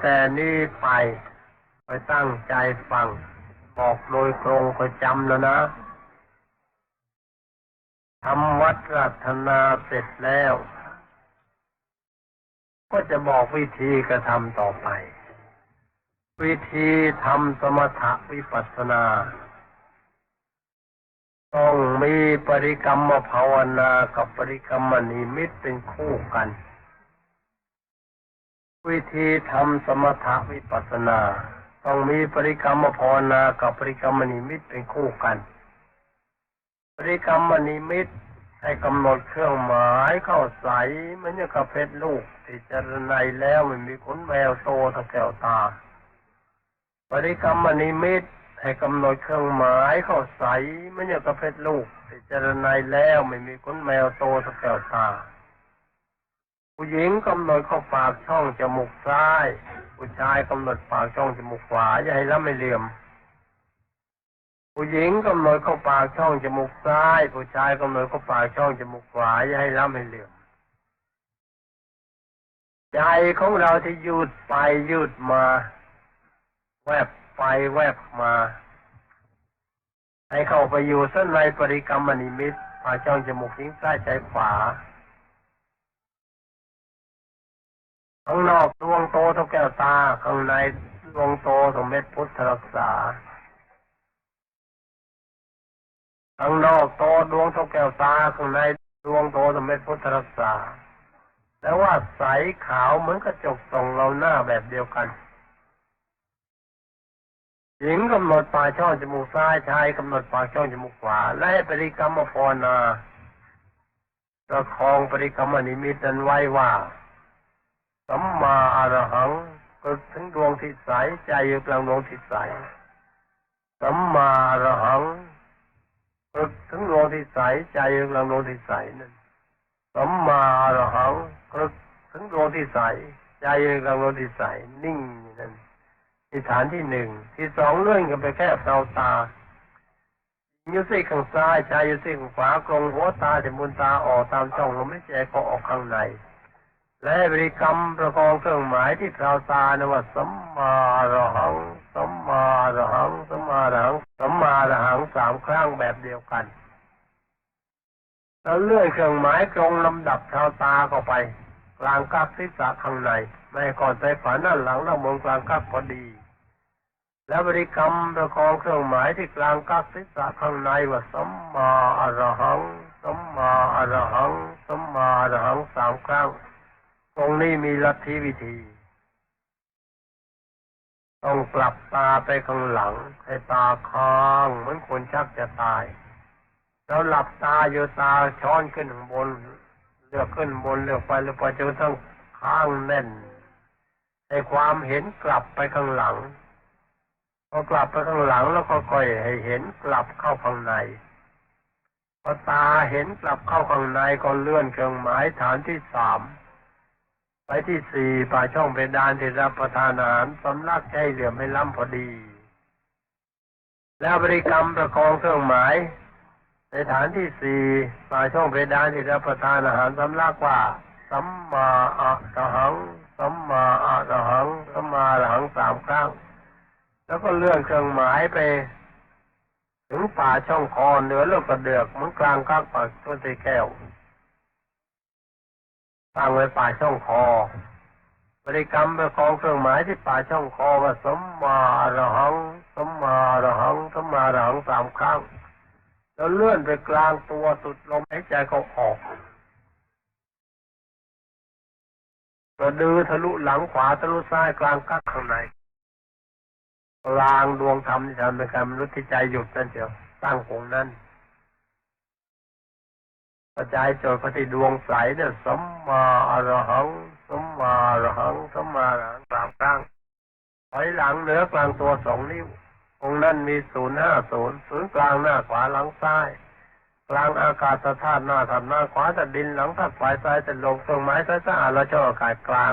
แต่นี้ไป ไปตั้งใจฟัง บอกโดยตรงก็จำแล้วนะทำวัดรัตนาเสร็จแล้ว ก็จะบอกวิธีกระทำต่อไป วิธีทำสมถะวิปัสสนา ต้องมีปริกรรมภาวนากับปริกรรมนิมิตเป็นคู่กัน วิธีทำสมถะวิปัสนา ต้องมีปริกรรมภาวนากับปริกรรมนิมิตเป็นคู่กัน ปริกรรมนิมิตให้กำหนดเครื่องหมายเข้าใสเหมันจะกระเพชรลูกที่จรไนแล้วมันมีขนแววโตทั้งแก้วตา ปริกรรมนิมิตให้กำหนดเครื่องหมายเข้าใสเหมันจะกระเพชรลูกที่จรไนแล้วไม่มีขนแมวโตทั้งแก้วตา ผู้หญิงกำหนดเข้าปากช่องจมูกซ้าย ผู้ชายกำหนดปากช่องจมูกขวาอย่าให้ละไม่เหลี่ยม ผู้หญิงกำหนดเข้าปากช่องจมูกซ้าย ผู้ชายกำหนดเข้าปากช่องจมูกขวาอย่าให้ละไม่เหลี่ยมใจของเราที่ยืดไปยืดมา แวบไปแวบมา ให้เข้าไปอยู่เส้นในปริกรรมนิมิตปากช่องจมูกทิ้งซ้ายใจขวา ข้างนอกดวงโตเท่าแก้วตา ข้างในดวงโตสมเด็จพุทธรักษา ข้างนอกโตดวงเท่าแก้วตา ข้างในดวงโตสมเด็จพุทธรักษา แต่ว่าใสขาวเหมือนกระจกส่องเราหน้าแบบเดียวกันหญิงกำหนดปลายช่องจมูกซ้ายชายกำหนดปลายช่องจมูกขวา และปริกรรมภาวนาประคองปริกรรมนิมิตนั้นไว้ว่า สัมมาอรหัง ก็ถึงดวงที่ใสใจอยู่กลางดวงที่ใสสัมมาอรหังก็ถึงดวงที่ใสใจอยู่กลางดวงที่ใสนั่นสัมมาอรหังก็ถึงดวงที่ใสใจอยู่กลางดวงที่ใสนิ่งนั่นที่ฐานที่หนึ่งที่สองเลื่อนกันไปแค่เตาตาอยู่ซี่ข้างซ้ายชายอยู่ซี่ข้างขวากรงหัวตาจมุนตาออกตามช่องลมหายใจก็ออกข้างใน และบริกรรมประกองเครื่องหมายที่เราตานว่าสัมมาอรหังสัมมาอรหังสัมมาอรหังสัมมาอรหังสามครั้งแบบเดียวกันแล้วเลื่อนเครื่องหมายตรงลำดับชาวตาเข้าไป กลางกักศีรษะข้างในไม่ก่อนใจฝันด้านหลังแล้วมองกลางกักพอดี แล้วบริกรรมประกองเครื่องหมายที่กลางกักศีรษะข้างในว่าสัมมาอรหังสัมมาอรหังสัมมาอรหังสามครั้ง รงนี้มีลัทธิวิธี ต้องกลับตาไปข้างหลัง ให้ตาค้างเหมือนคนชักจะตาย แล้วหลับตาอยู่ตาช้อนขึ้นข้างบนเลือกขึ้นบนเลือกไปเลือกไปจนทั้งข้างแน่นให้ความเห็นกลับไปข้างหลังพอกลับไปข้างหลังแล้วก็ค่อยให้เห็นกลับเข้าข้างในพอตาเห็นกลับเข้าข้างในก็เลื่อนเครื่องหมายฐานที่สาม ไปที่สี่ป่าช่องเพดานที่รับประทานอาหารสำลักใจเหลือไม่ล้ำพอดี แล้วบริกรรมประคองเครื่องหมาย ในฐานที่สี่ป่าช่องเพดานที่รับประทานอาหารสำลักว่าสัมมาอะระหังสัมมาอะระหังสัมมาอะระหังสามครั้ง แล้วก็เลื่อนเครื่องหมายไป ถึงป่าช่องคอเหนือโลกกระเดือกเหมือนกลางก้างปากต้นตะแก้ว ตั้งไว้ป่าช่องคอบริกรรมไปคองเครื่องหมายที่ป่าช่องคอว่าสมมาอรหังสมมาอรหังสมมาอรหังสามครั้งแล้วเลื่อนไปกลางตัวสุดลมหายใจเขาออกกระดือทะลุหลังขวาทะลุซ้ายกลางกักข้างในกลางดวงธรรมที่ทำเป็นการมนุษย์ที่ใจหยุดนั่นเดียวตั้งคงนั้น ระจายโจทย์ปฏิดวงใสเนี่ยสมมาอรหังสมมาอรหังสมมาอรหังสามครั้งถอยหลังเหนือกลางตัวสองนิ้วองค์นั้นมีศูนย์ห้าศูนย์ศูนย์กลางหน้าขวาหลังซ้ายกลางอากาศธาตุหน้าธาตุหน้าขวาแต่ดินหลังธาตุฝ่ายซ้ายแต่ลมเครื่องไม้ซ้ายสะอาดแล้วเจ้าอากาศกลาง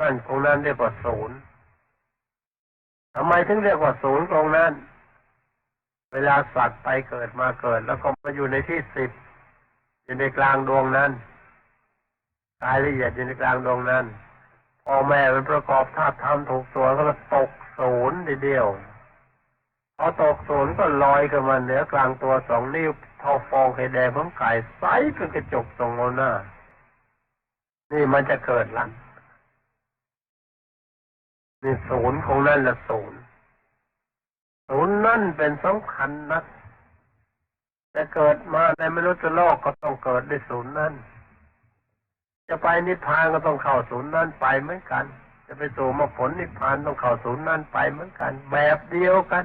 นั่นองนั้นเรียกว่าศูนย์ทำไมถึงเรียกว่าศูนย์ตรงนั้น เวลาสัตว์ไปเกิดมาเกิด แล้วก็มาอยู่ในที่สิบ อยู่ในกลางดวงนั้นกายละเอียดอยู่ในกลางดวงนั้นพ่อแม่เป็นประกอบธาตุธรรมถูกตัวก็ตกศูนย์เดียวพอตกศูนย์ก็ลอยขึ้นมาเหนือกลางตัวสองนิ้วเท่าฟองไข่แดงของไก่ใสเป็นกระจกตรงหน้า นี่มันจะเกิดละนี่ศูนย์ของนั่นละศูนย์ศูนย์นั่นเป็นสำคัญนัก จะเกิดมาในมนุษย์โลกก็ต้องเกิดในศูนย์นั่นจะไปนิพพานก็ต้องเข้าศูนย์นั่นไปเหมือนกัน จะไปสู่มรรคผลนิพพานต้องเข้าศูนย์นั่นไปเหมือนกัน แบบเดียวกัน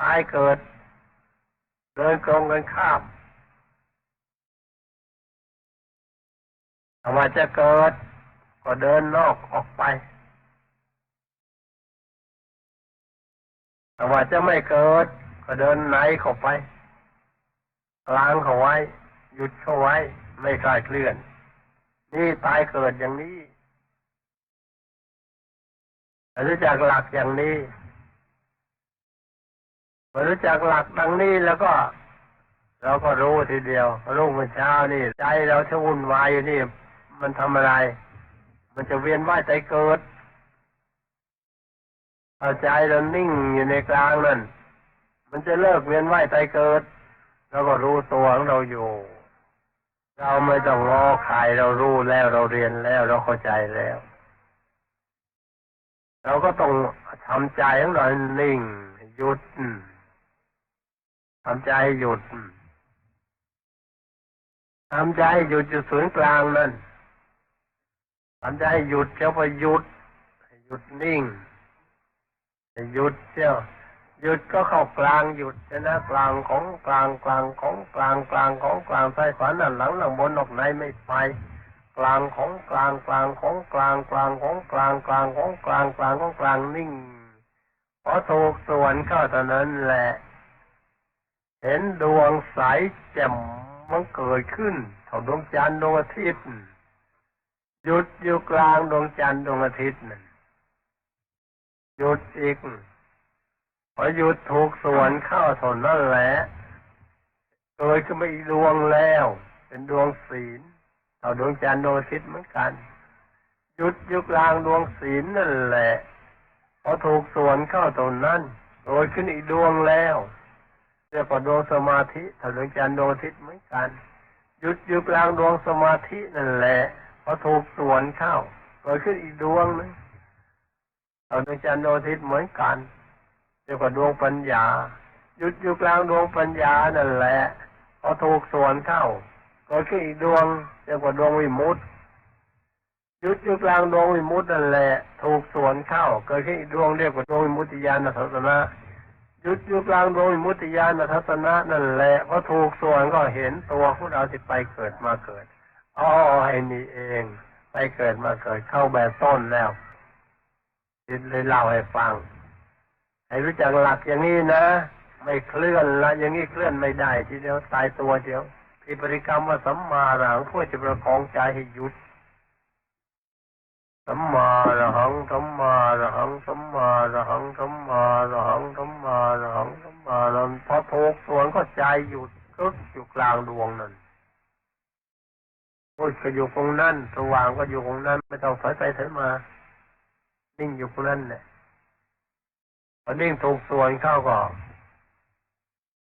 ตายเกิด เดินตรงกันข้ามถ้าว่าจะเกิด ก็เดินนอกออกไปถ้าว่าจะไม่เกิด ก็เดินไหนเข้าไปกลางเข้าไว้ หยุดเข้าไว้ ไม่กลายเคลื่อน นี่ตายเกิดอย่างนี้รู้จักหลักอย่างนี้พอรู้จักหลักดังนี้แล้วก็ เราก็รู้ทีเดียวรู้เมื่อเช้านี่ ใจเราชะวุ่นวายอยู่นี่ มันทำอะไร มันจะเวียนว่ายใจเกิดเอาใจเรานิ่งอยู่ในกลางนั่น มันจะเลิกเวียนว่ายใจเกิดเราก็รู้ตัวของเราอยู่ เราไม่ต้องรอใครเรารู้แล้วเราเรียนแล้วเราเข้าใจแล้ว เราก็ต้องทำใจของเรานิ่งหยุดทำใจหยุดทำใจหยุดอยู่ศูนย์กลางนั่นทำใจหยุดเจ้าไปหยุด หยุดนิ่งหยุดเจ้า หยุดก็เข้ากลางหยุดชนะกลางของกลางกลางของกลางกลางของกลางซ้ายขวาหน้าหลังหลังบนออกในไม่ไปกลางของกลางกลางของกลางกลางของกลางกลางของกลางกลางของกลางนิ่งพอถูกส่วนเข้าตอนนั้นแหละ เห็นดวงใสแจ่มมันเกิดขึ้นเท่าดวงจันทร์ดวงอาทิตย์หยุดอยู่กลางดวงจันทร์ดวงอาทิตย์นั่นหยุดอีก พอหยุดถูกส่วนเข้าเท่านั้นแหละเกิดขึ้นมาอีกดวงแล้ว เป็นดวงศีลเท่าดวงจันทร์ดวงอาทิตย์เหมือนกัน หยุดอยู่กลางดวงศีลนั่นแหละพอถูกส่วนเข้าตรงนั้นโดยขึ้นอีกดวงแล้วเรียกว่าดวงสมาธิเท่าดวงจันทร์ดวงอาทิตย์เหมือนกัน หยุดอยู่กลางดวงสมาธินั่นแหละพอถูกส่วนเข้าโดยขึ้นอีกดวงนึงเท่าดวงจันทร์ดวงอาทิตย์เหมือนกัน เรียกว่าดวงปัญญา หยุดอยู่กลางดวงปัญญานั่นแหละพอถูกส่วนเข้าโดยขึ้นอีกดวงเรียกว่าดวงวิมุตติหยุดอยู่กลางดวงวิมุตตินั่นแหละ ถูกส่วนเข้าเกิดขึ้นอีกดวงเรียกว่าดวงวิมุตติญาณทัศนะหยุดอยู่กลางดวงวิมุตติญาณทัศนะนั่นแหละพอถูกส่วนก็เห็นตัวของเราที่ไปเกิดมาเกิดอ๋อไอ้นี่เอง ไปเกิดมาเกิดเข้าแบบต้นแล้วเลยเล่าให้ฟัง ให้รู้จักหลักอย่างนี้นะ ไม่เคลื่อนละอย่างนี้เคลื่อนไม่ได้ ทีเดียวตายตัวเดียวที่บริกรรมว่าสัมมาหลังเพื่อจะประคองใจให้หยุดสัมมาระหังสัมมาระหังสัมมาระหังสัมมาระหังสัมมาระหังสัมมาระหังพอถูกส่วนก็ใจหยุดกึกอยู่กลางดวงนั้นก็อยู่ตรงนั้นสว่างก็อยู่ตรงนั้น ไม่ต้องถอยไปถอยมา นิ่งอยู่ตรงนั้นเนี่ย พอนิ่งถูกส่วนเข้าก็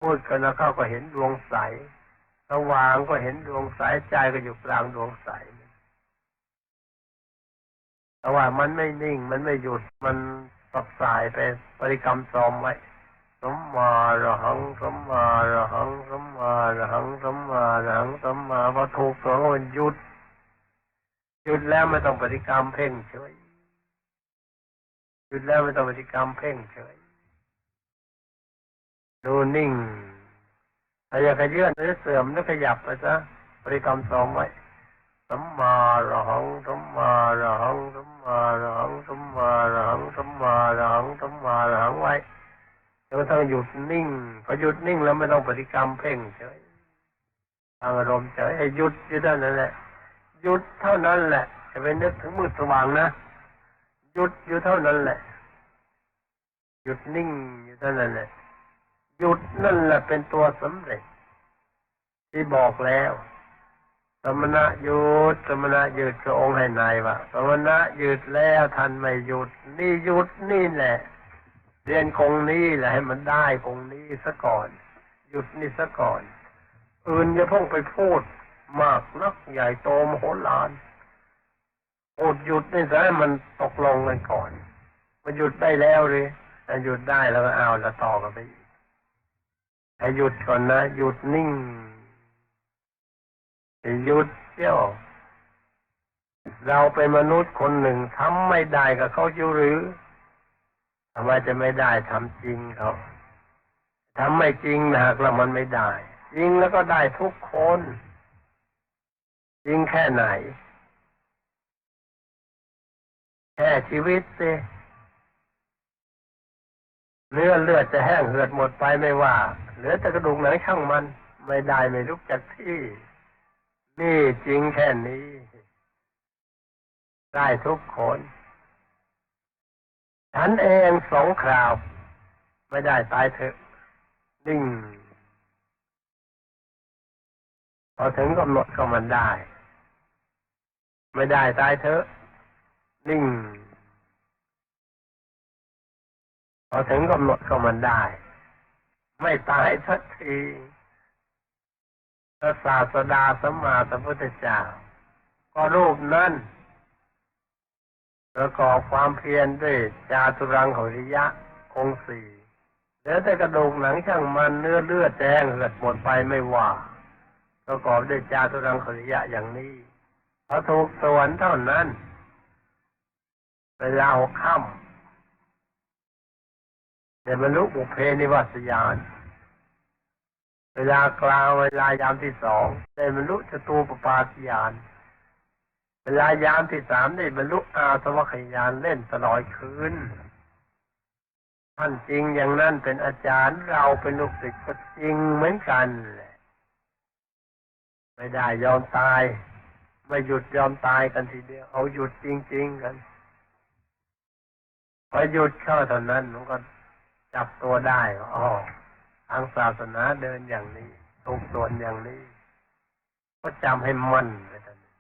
พูดกันแล้วเข้าก็เห็นดวงใสสว่างก็เห็นดวงใสใจก็อยู่กลางดวงใสแต่ว่ามันไม่นิ่งมันไม่หยุดมันสับสายไปบริกรรมซ้อมไว้สมมาระหังสมมาระหังสมมาระหังสมมาระหังสมมาพอถูกตัวมันหยุดหยุดแล้วไม่ต้องปฏิกรรมเพ่งเฉย หยุดแล้วไม่ต้องปฏิกรรมเพ่งเฉยดูนิ่งถ้าอยากขยื่นหรือเสื่อมหรือขยับไปซะบริกรรมซ้อมไว้สัมมาระหังสัมมาระหังสัมมาระหังสัมมาระหังสัมมาระหังสัมมาระหังไว้จนต้องหยุดนิ่งพอหยุดนิ่งแล้วไม่ต้องปฏิกรรมเพ่งเฉยทางอารมณ์เฉยให้หยุดอยู่เท่านั้นแหละหยุดเท่านั้นแหละจะไปนึกถึงมืดสว่างนะ หยุดอยู่เท่านั้นแหละ หยุดนิ่งอยู่เท่านั้นแหละ หยุดนั่นแหละเป็นตัวสำเร็จ ที่บอกแล้ว สมณะหยุด สมณะหยุดก็องค์ให้นายว่าสมณะหยุดแล้วท่านไม่หยุด นี่หยุดนี่แหละ เรียนคงนี้แหละให้มันได้คงนี้ซะก่อน หยุดนี่ซะก่อน อื่นอย่าเพิ่งไปพูดมากนักใหญ่โตมโหฬาร ดหยุดนี่ซะมันตกลงกันก่อนมันหยุดได้แล้วเลยหยุดได้แล้วก็เอาแล้วต่อกันไปอีกให้หยุดก่อนนะหยุดนิ่งหยุดเที่ยว เราเป็นมนุษย์คนหนึ่งทำไม่ได้กับเขาอยู่หรือทำไมจะไม่ได้ทำจริงเขาทำไม่จริงหากแล้วมันไม่ได้ จริงแล้วก็ได้ทุกคน จริงแค่ไหน แค่ชีวิตสิเลือดเลือดจะแห้งเหือดหมดไปไม่ว่า เหลือแต่กระดูกหนังช่างมัน ไม่ได้ไม่ลุกจากที่ นี่จริงแค่นี้ ได้ทุกคน ฉันเองสองคราว ไม่ได้ตายเถอะ นิ่ง พอถึงกำหนดก็มันได้ ไม่ได้ตายเถอะ นิ่ง พอถึงกำหนดก็มันได้ ไม่ตายสักทีพระศาสดาสัมมาสัมพุทธเจ้าก็รูปนั้นประกอบความเพียรด้วยจาตุรังของริยะองสี่เหลือแต่กระดูกหนังช่างมันเนื้อเลือดแดงเหือดหมดไปไม่ว่า ประกอบด้วยจาตุรังขริยะอย่างนี้พอถูกสวนเท่านั้น เวลาหกค่ำแต่บรรลุบุเพนิวัสยาน เวลากลางเวลายามที่สองได้บรรลุจตูปปาติยาน เวลายามที่สามได้บรรลุอาสวัคยานเล่นตลอดคืนท่านจริงอย่างนั้นเป็นอาจารย์เราเป็นลูกศิษย์ก็จริงเหมือนกันแหละไม่ได้ยอมตาย ไม่หยุดยอมตายกันทีเดียว เอาหยุดจริง ๆ กัน พอหยุดเข้าเท่านั้นมันก็จับตัวได้อ๋อทางศาสนาเดินอย่างนี้ทุกส่วนอย่างนี้ ก็จำให้มั่นไปตอนนี้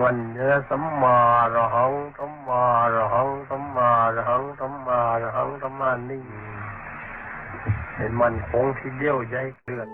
มันเนื้อสัมมาระหังสัมมาระหังสัมมาระหังสัมมาระหังสัมมานิ่งให้มันคงที่เดียวใจเกลือน